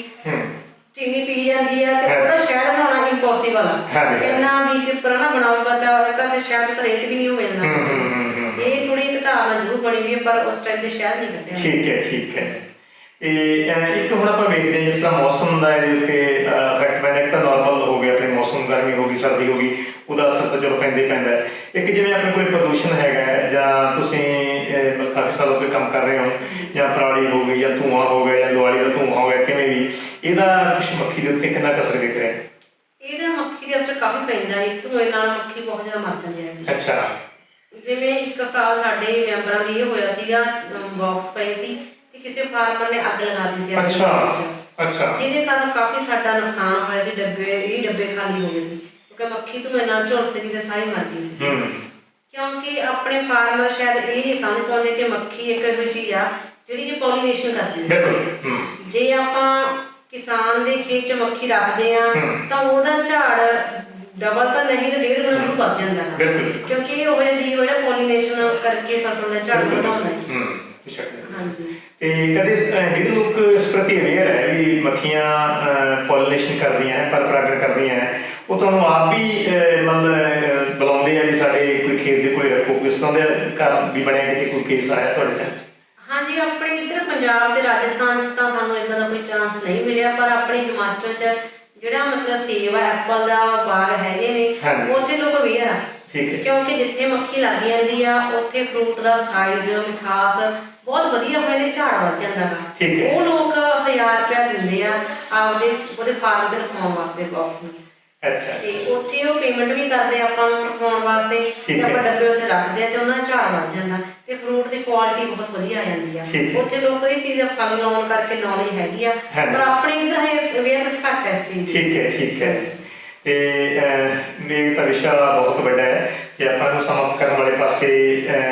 A: ਚੀਨੀ ਪੀ ਜਾਂਦੀ ਆ ਤੇ ਉਹਦਾ ਸ਼ਹਿਦ ਬਣਾਉਣਾ ਇੰਪੋਸੀਬਲ ਆ ਇੰਨਾ ਵੀ ਕਿ ਪਰਾਣਾ ਬੰਦਾ ਹੋਵੇ ਤਾਂ ਫਿਰ ਸ਼ਾਇਦ ਰੇਟ ਵੀ ਨਹੀਂ ਹੋ ਜਾਂਦਾ ਇਹ ਥੋੜੀ ਇੱਕ ਧਾਰਨਾ ਜ਼ਰੂਰ ਬਣੀ ਵੀ ਪਰ ਉਸ ਟਾਈਮ ਤੇ ਸ਼ਹਿਦ ਨਹੀਂ ਕੱਢਿਆ ਠੀਕ ਹੈ ਠੀਕ ਹੈ ਇਹ ਇੱਕ ਹੁਣ ਆਪਾਂ ਵੇਖਦੇ ਹਾਂ ਜਿਸ ਤਰ੍ਹਾਂ ਮੌਸਮ ਦਾ ਇਹਦੇ ਉੱਤੇ ਇਫੈਕਟ ਪੈਂਦਾ ਇੱਕ ਤਾਂ ਨਾਰਮਲ ਹੋ ਗਿਆ ਆਪਣੇ ਮੌਸਮ ਗਰਮੀ ਹੋ ਗਈ ਸਰਦੀ ਹੋ ਗਈ ਉਹਦਾ ਅਸਰ ਤਾਂ ਚਲੋ ਪੈਂਦੇ ਪੈਂਦਾ ਇੱਕ ਜਿਵੇਂ ਆਪਣੇ ਕੋਲੇ ਪ੍ਰਦੂਸ਼ਣ ਹੈਗਾ ਹੈ ਜਾਂ ਤੁਸੀਂ ਕਾਫੀ ਸਾਲ ਤੋਂ ਕੰਮ ਕਰ ਰਹੇ ਹੋ ਜਾਂ ਪਰਾਲੀ ਹੋ ਗਈ ਜਾਂ ਧੂਆਂ ਹੋ ਗਿਆ ਜਾਂ ਜਵਾਲੀ ਦਾ ਧੂਆਂ ਹੋ ਗਿਆ ਕਿਵੇਂ ਵੀ ਇਹਦਾ ਕੁਝ ਮੱਖੀ ਦੇ ਉੱਤੇ ਕਿੰਨਾ ਅਸਰ ਦਿਖ ਰਿਹਾ ਹੈ ਇਹਦਾ ਮੱਖੀ ਦੇ ਅਸਰ ਕਾਫੀ ਪੈਂਦਾ ਹੈ ਧੂਏ ਨਾਲ ਮੱਖੀ ਬਹੁਤ ਜ਼ਿਆਦਾ ਮਰ ਜਾਂਦੀ ਹੈ ਅੱਛਾ ਜਿਵੇਂ ਇੱਕ ਸਾਲ ਸਾਡੇ ਮੈਂਬਰਾਂ ਦੀ ਇਹ ਹੋਇਆ ਸੀਗਾ ਬਾਕਸ ਪਏ ਸੀ ਤੇ ਕਿਸੇ ਫਾਰਮਰ ਨੇ ਅੱਗ ਲਗਾ ਦਿੱਤੀ ਸੀ ਅੱਛਾ ਅੱਛਾ ਜਿਹਦੇ ਕਾਰਨ ਕਾਫੀ ਸਾਡਾ ਨੁਕਸਾਨ ਹੋਇਆ ਸੀ ਡੱਬੇ ਇਹ ਡੱਬੇ ਖਾਲੀ ਹੋ ਗਏ ਸੀ ਕਿ ਮੱਖੀ ਤੋਂ ਨਾਲ ਝੁਲਸੇ ਦੀ ਤਾਂ ਸਾਰੀ ਮਰ ਗਈ ਸੀ ਕਿਉਂਕਿ ਆਪਣੇ ਫਾਰਮਰ ਸ਼ਾਇਦ ਇਹ ਨਹੀਂ ਸਮਝ ਪਾਉਂਦੇ ਕਿ ਮੱਖੀ ਇੱਕ ਇਹੋ ਜੀ ਆ ਜਿਹੜੀ ਕਿ ਪੋਲੀਨੇਸ਼ਨ ਕਰਦੀ ਹੈ ਬਿਲਕੁਲ ਜੇ ਆਪਾਂ ਕਿਸਾਨ ਦੇ ਖੇਤ 'ਚ ਮੱਖੀ ਰੱਖਦੇ ਆ ਤਾਂ ਉਹਦਾ ਝਾੜ ਡਬਲ ਤਾਂ ਨਹੀਂ ਤੇ ਡੇਢ ਗੁਣਾ ਵੀ ਵੱਧ ਜਾਂਦਾ ਹੈ ਕਿਉਂਕਿ ਇਹ ਉਹ ਜੀ ਜਿਹੜਾ ਪੋਲੀਨੇਸ਼ਨ ਕਰਕੇ ਫਸਲ ਦਾ ਝਾੜ ਵਧਾਉਂਦਾ ਹੈ ਹਾਂਜੀ ਤੇ ਕਦੇ ਜਿਹੜੇ ਲੋਕ ਇਸ ਪ੍ਰਤੀ ਅਵੇਅਰ ਹੈ ਵੀ ਮੱਖੀਆਂ ਪੋਲਿਨੇਸ਼ਨ ਕਰਦੀਆਂ ਹੈ ਪਰ ਪਰਾਗਣ ਕਰਦੀਆਂ ਹੈ ਉਹ ਤੁਹਾਨੂੰ ਆਪ ਵੀ ਮਤਲਬ ਬੁਲਾਉਂਦੇ ਆ ਵੀ ਸਾਡੇ ਕੋਈ ਖੇਤ ਦੇ ਕੋਲੇ ਰੱਖੋ ਕਿਸ ਤਰ੍ਹਾਂ ਦੇ ਘਰ ਵੀ ਬਣਿਆ ਕਿਤੇ ਕੋਈ ਕੇਸ ਆਇਆ ਤੁਹਾਡੇ ਨਾਲ ਹਾਂਜੀ ਆਪਣੇ ਇੱਧਰ ਪੰਜਾਬ ਤੇ ਰਾਜਸਥਾਨ 'ਚ ਤਾਂ ਸਾਨੂੰ ਇਦਾਂ ਦਾ ਕੋਈ ਚਾਂਸ ਨਹੀਂ ਮਿਲਿਆ ਪਰ ਆਪਣੇ ਹਿਮਾਚਲ 'ਚ ਜਿਹੜਾ ਮਤਲਬ ਸੇਵ ਐਪਲ ਦਾ ਬਾਗ ਹੈਗੇ ਨੇ ਉੱਥੇ ਲੋਕ ਅਵੇਅਰ ਆ ਠੀਕ ਹੈ ਕਿਉਂਕਿ ਜਿੱਥੇ ਮੱਖੀ ਲੱਗ ਜਾਂਦੀ ਆ ਉੱਥੇ ਫਰੂਟ ਦਾ ਸਾਈਜ਼ ਮਿਠਾਸ ਬਹੁਤ ਵਧੀਆ ਹੋਏ ਤੇ ਝਾੜ ਵੱਜ ਜਾਂਦਾ ਠੀਕ ਹੈ ਉਹ ਲੋਕ 1000 ਰੁਪਏ ਦਿੰਦੇ ਆ ਆਪਦੇ ਉਹਦੇ ਫਾਰਮ ਤੇ ਰਖਾਉਣ ਵਾਸਤੇ ਬਾਕਸ ਨੂੰ ਅੱਛਾ ਤੇ ਉੱਥੇ ਉਹ ਪੇਮੈਂਟ ਵੀ ਕਰਦੇ ਆਪਾਂ ਨੂੰ ਰਖਾਉਣ ਵਾਸਤੇ ਤੇ ਆਪਾਂ ਡੱਬੇ ਉੱਤੇ ਰੱਖਦੇ ਆ ਤੇ ਉਹਨਾਂ ਝਾੜ ਵੱਜ ਜਾਂਦਾ ਤੇ ਫਰੂਟ ਦੀ ਕੁਆਲਿਟੀ ਬਹੁਤ ਵਧੀਆ ਆ ਜਾਂਦੀ ਆ ਉੱਥੇ ਲੋਕ ਇਹ ਚੀਜ਼ ਫਲ ਲਾਉਣ ਕਰਕੇ ਨੌਲੇਜ ਹੈਗੀ ਆ ਪਰ ਆਪਣੇ ਇਧਰ ਹੈ ਅਵੇਅਰਨੈਸ ਘੱਟ ਹੈ ਇਸ ਚੀਜ਼ ਦੀ ਠੀਕ ਹੈ ਠੀਕ ਹੈ ਇਹ ਮੇਰੀ ਤਾਂ ਵਿਸ਼ਾ ਬਹੁਤ ਵੱਡਾ ਹੈ ਕਿ ਆਪਾਂ ਨੂੰ ਸਮਾਪਤ ਕਰਨ ਵਾਲੇ ਪਾਸੇ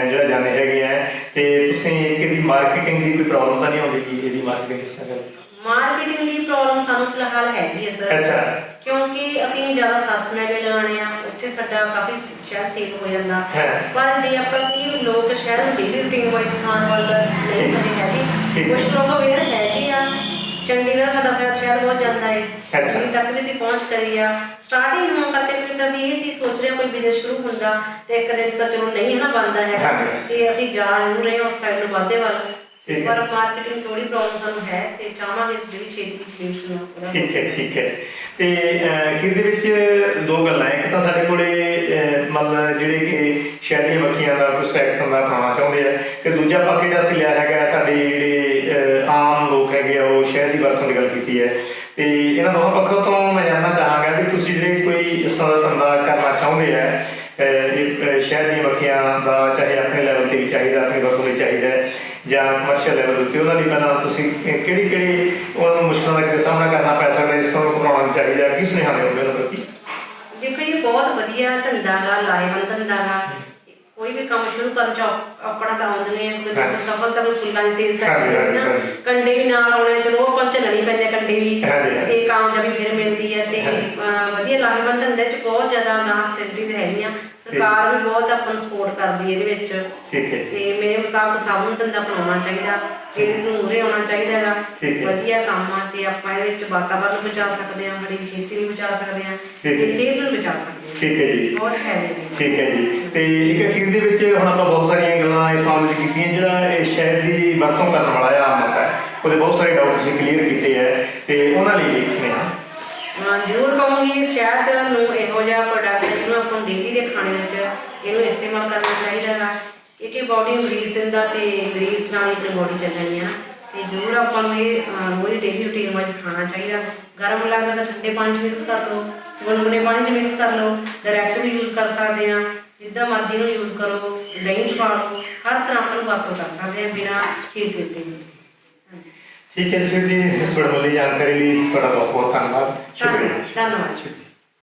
A: ਜਿਹੜਾ ਜਾਣੇ ਹੈਗੇ ਆ ਤੇ ਤੁਸੀਂ ਇੱਕ ਦੀ ਮਾਰਕੀਟਿੰਗ ਦੀ ਕੋਈ ਪ੍ਰੋਬਲਮ ਤਾਂ ਨਹੀਂ ਆਉਂਦੀ ਕਿ ਇਹਦੀ ਮਾਰਕੀਟਿੰਗ ਕਿਸ ਤਰ੍ਹਾਂ ਕਰੀਏ ਮਾਰਕੀਟਿੰਗ ਦੀ ਪ੍ਰੋਬਲਮ ਸਾਨੂੰ ਫਿਲਹਾਲ ਹੈਗੀ ਹੈ ਸਰ ਅੱਛਾ ਕਿਉਂਕਿ ਅਸੀਂ ਜ਼ਿਆਦਾ ਸਸਤੇ ਮੈਲੇ ਲਾਣੇ ਆ ਉੱਥੇ ਸਾਡਾ ਕਾਫੀ ਸਿੱਖਿਆ ਸੇਲ ਹੋ ਜਾਂਦਾ ਪਰ ਜੇ ਆਪਾਂ ਕੀ ਲੋਕ ਸ਼ਹਿਰ ਨੂੰ ਡੇਲੀ ਰੂਟੀਨ ਵਾਈਜ਼ ਖਾਣ ਵਾਲਾ ਨਹੀਂ ਹੈ ਜੀ ਕੁਝ ਲੋਕ ਅਵੇਅਰ ਹੈ ਚੰਡੀਗੜ੍ਹ ਸਾਡਾ ਫਿਰ ਸ਼ਹਿਰ ਬਹੁਤ ਜਾਂਦਾ ਹੈ ਅੱਛਾ। ਤੱਕ ਵੀ ਅਸੀਂ ਪਹੁੰਚ ਕਰੀ ਆ ਸਟਾਰਟਿੰਗ ਹੋਣ ਕਰਕੇ ਫਿਰ ਅਸੀਂ ਇਹ ਸੀ ਸੋਚ ਰਹੇ ਕੋਈ ਬਿਜ਼ਨਸ ਸ਼ੁਰੂ ਹੁੰਦਾ ਤੇ ਇੱਕ ਦਿਨ ਤਾਂ ਚਲੋ ਨਹੀਂ ਨਾ ਬੰਦਾ ਹੈ ਤੇ ਅਸੀਂ ਜਾ ਰਹੇ ਹਾਂ ਉਸ ਸਾਈਡ ਨੂੰ ਵਾਧੇ ਵੱਲ ਠੀਕ ਹੈ। ਪਰ ਮਾਰਕੀਟਿੰਗ ਥੋੜੀ ਪ੍ਰੋਬਲਮ ਸਾਨੂੰ ਹੈ ਤੇ ਚਾਹਾਂਗੇ ਜਿਹੜੀ ਛੇਤੀ ਸੋਲੂਸ਼ਨ ਹੋਵੇ ਠੀਕ ਹੈ ਠੀਕ ਹੈ ਤੇ ਅਖੀਰ ਦੇ ਵਿੱਚ ਦੋ ਗੱਲਾਂ ਇੱਕ ਤਾਂ ਸਾਡੇ ਕੋਲੇ ਮਤਲਬ ਜਿਹੜੇ ਕਿ ਸ਼ਹਿਰੀ ਵਕੀਆਂ ਦਾ ਕੋਈ ਸੈਕਟਰ ਦਾ ਪਾਣਾ ਚਾਹੁੰਦੇ ਆ ਤੇ ਦੂਜਾ ਪਾਕਿਟ ਅਸੀਂ ਲਿਆ ਹੈਗਾ ਸਾਡੇ ਜਿਹੜੇ ਪੱਖੋਂ ਦੀ ਗੱਲ ਕੀਤੀ ਹੈ ਤੇ ਇਹਨਾਂ ਦੋਹਾਂ ਪੱਖੋਂ ਤੋਂ ਮੈਂ ਜਾਣਨਾ ਚਾਹਾਂਗਾ ਵੀ ਤੁਸੀਂ ਜਿਹੜੇ ਕੋਈ ਇਸ ਤਰ੍ਹਾਂ ਦਾ ਧੰਦਾ ਕਰਨਾ ਚਾਹੁੰਦੇ ਆ ਸ਼ਹਿਰ ਦੀਆਂ ਵਖੀਆਂ ਦਾ ਚਾਹੇ ਆਪਣੇ ਲੈਵਲ ਤੇ ਵੀ ਚਾਹੀਦਾ ਆਪਣੇ ਵਰਤੋਂ ਲਈ ਚਾਹੀਦਾ ਜਾਂ ਕਮਰਸ਼ੀਅਲ ਲੈਵਲ ਤੇ ਉਹਨਾਂ ਲਈ ਪਹਿਲਾਂ ਤੁਸੀਂ ਕਿਹੜੀ ਕਿਹੜੀ ਉਹਨਾਂ ਨੂੰ ਮੁਸ਼ਕਲਾਂ ਦਾ ਸਾਹਮਣਾ ਕਰਨਾ ਪੈ ਸਕਦਾ ਇਸ ਤੋਂ ਘਬਰਾਉਣਾ ਚਾਹੀਦਾ ਕਿਸ ਨੇ ਹਾਲੇ ਉਹਨਾਂ ਪ੍ਰਤੀ ਦੇਖੋ ਇਹ ਬਹੁਤ ਵਧੀਆ ਧੰਦਾ ਗਾ ਲਾਇਵਨ ਧੰਦਾ ਗਾ ਕੋਈ ਵੀ ਕੰਮ ਸ਼ੁਰੂ ਕਰਨ ਚ ਆਪਣਾ ਤਾਂ ਆਉਂਦੇ ਨੇ ਜਦੋਂ ਸਫਲਤਾ ਨੂੰ ਫੁੱਲਾਂ ਦੀ ਸੇਜ ਤੱਕ ਹੈ ਨਾ ਕੰਡੇ ਵੀ ਨਾਲ ਆਉਣੇ ਚਲੋ ਉਹ ਪੰਚ ਲੜੀ ਪੈਂਦੇ ਕੰਡੇ ਵੀ ਤੇ ਵੀ ਫਿਰ ਮਿਲਦੀ ਹੈ ਤੇ ਵਧੀਆ ਲਾਹੇਵੰਦ ਦੇ ਚ ਬਹੁਤ ਜ਼ਿਆਦਾ ਨਾ ਤੇ ਹੈਗੀਆਂ ਸਰਕਾਰ ਵੀ ਬਹੁਤ ਆਪਾਂ ਨੂੰ ਸਪੋਰਟ ਕਰਦੀ ਹੈ ਇਹਦੇ ਵਿੱਚ ਠੀਕ ਹੈ ਤੇ ਮੇਰੇ ਮੁਤਾਬਕ ਸਭ ਨੂੰ ਧੰਦਾ ਅਪਣਾਉਣਾ ਚਾਹੀਦਾ ਲੇਡੀਜ਼ ਨੂੰ ਹੋਰੇ ਆਉਣਾ ਚਾਹੀਦਾ ਹੈਗਾ ਵਧੀਆ ਕੰਮ ਆ ਤੇ ਆਪਾਂ ਇਹਦੇ ਵਿੱਚ ਵਾਤਾਵਰਨ ਬਚਾ ਸਕਦੇ ਆਂ ਬੜੀ ਖੇਤੀ ਨੂੰ ਬਚਾ ਸਕਦੇ ਆਂ ਤੇ ਸਿਹਤ ਨੂੰ ਬਚਾ ਸਕਦੇ ਆਂ ਠੀਕ ਹੈ ਜੀ ਬਹੁਤ ਠੀਕ ਹੈ ਜੀ ਤੇ ਇੱਕ ਅਖੀਰ ਦੇ ਵਿੱਚ ਹੁਣ ਆਪਾਂ ਬਹੁਤ ਸਾਰੀਆਂ ਗੱਲਾਂ ਇਸ ਮਾਮਲੇ ਕੀਤੀਆਂ ਜਿਹੜਾ ਇਹ ਸ਼ਹਿਰ ਦੀ ਵਰਤੋਂ ਕਰਨ ਵਾਲਾ ਆ ਮਤਲਬ ਹੈ ਉਹਦੇ ਬਹੁਤ ਸਾਰੇ ਡਾਊਟ ਤੁਸੀਂ ਕਲੀਅਰ ਕੀਤੇ ਹੈ ਤੇ ਉਹਨਾਂ ਲਈ ਇੱਕ ਸੁਨੇਹਾ ਜ਼ਰੂਰ ਕਹੂੰਗੀ ਸ਼ਹਿਦ ਨੂੰ ਇਹੋ ਜਿਹਾ ਪ੍ਰੋਡਕਟ ਨੂੰ ਆਪਾਂ ਡੇਲੀ ਦੇ ਖਾਣੇ ਵਿੱਚ ਇਹਨੂੰ ਇਸਤੇਮਾਲ ਕਰਨਾ ਚਾਹੀਦਾ ਹੈ ਕਿਉਂਕਿ ਬਾਡੀ ਨੂੰ ਗਰੀਸ ਦਿੰਦਾ ਤੇ ਗਰੀਸ ਨਾਲ ਹੀ ਆਪਣੀ ਬਾਡੀ ਚੱਲਣੀ ਆ ਤੇ ਜ਼ਰੂਰ ਆਪਾਂ ਨੂੰ ਇਹ ਰੋਜ਼ ਡੇਲੀ ਰੂਟੀਨ ਵਿੱਚ ਖਾਣਾ ਚਾਹੀਦਾ ਗਰਮ ਲੱਗਦਾ ਤਾਂ ਠੰਡੇ ਪਾਣੀ ਵਿੱਚ ਮਿਕਸ ਕਰ ਲਓ ਗੁਲਗੁਲੇ ਪਾਣੀ 'ਚ ਮਿਕਸ ਕਰ ਲਓ ਡਾਇਰੈਕਟ ਵੀ ਯੂਜ਼ ਕਰ ਸਕਦੇ ਆ ਜਿੱਦਾਂ ਮਰਜ਼ੀ ਨੂੰ ਯੂਜ਼ ਕਰੋ ਦਹੀਂ 'ਚ ਪਾ ਲਓ ਹਰ ਤਰ੍ਹਾਂ ਆਪਣ ਨੂੰ ਵਰਤੋਂ ਕਰ ਸਕਦੇ ਆ ਬਿਨਾ ਖੀਰ ਦਿੱਤੇ ਤੇ ਠੀਕ ਹੈ ਜੀ ਇਸ ਵੱਡੀ ਜਾਣਕਾਰੀ ਲਈ ਤੁਹਾਡਾ ਬਹੁਤ ਬਹੁਤ ਧੰਨਵਾਦ ਸ਼ੁਕਰੀਆ ਧੰਨਵਾਦ